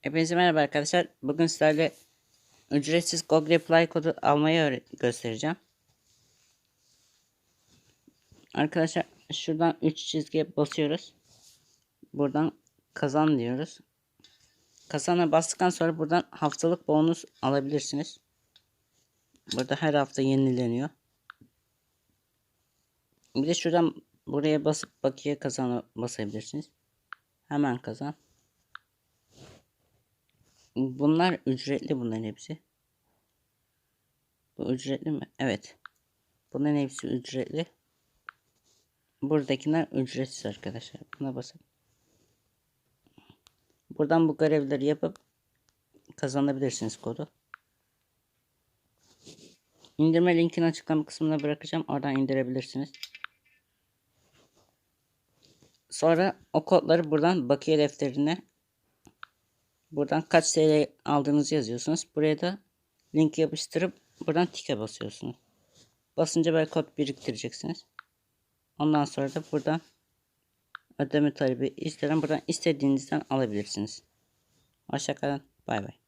Hepinize merhaba arkadaşlar. Bugün sizlerle ücretsiz Google Play kodu almayı göstereceğim. Arkadaşlar şuradan 3 çizgiye basıyoruz. Buradan kazan diyoruz. Kazana bastıktan sonra buradan haftalık bonus alabilirsiniz. Burada her hafta yenileniyor. Bir de şuradan buraya basıp bakiye kazana basabilirsiniz. Hemen kazan. Bunlar ücretli bunların hepsi. Bu ücretli mi? Evet. Bunların hepsi ücretli. Buradakiler ücretsiz arkadaşlar. Buna basıp. Buradan bu görevleri yapıp kazanabilirsiniz kodu. İndirme linkini açıklama kısmına bırakacağım. Oradan indirebilirsiniz. Sonra o kodları buradan bakiye defterine Buradan kaç TL aldığınızı yazıyorsunuz. Buraya da link yapıştırıp buradan tike basıyorsunuz. Basınca böyle kod biriktireceksiniz. Ondan sonra da buradan ödeme talebi istenen buradan istediğinizden alabilirsiniz. Hoşçakalın. Bay bay.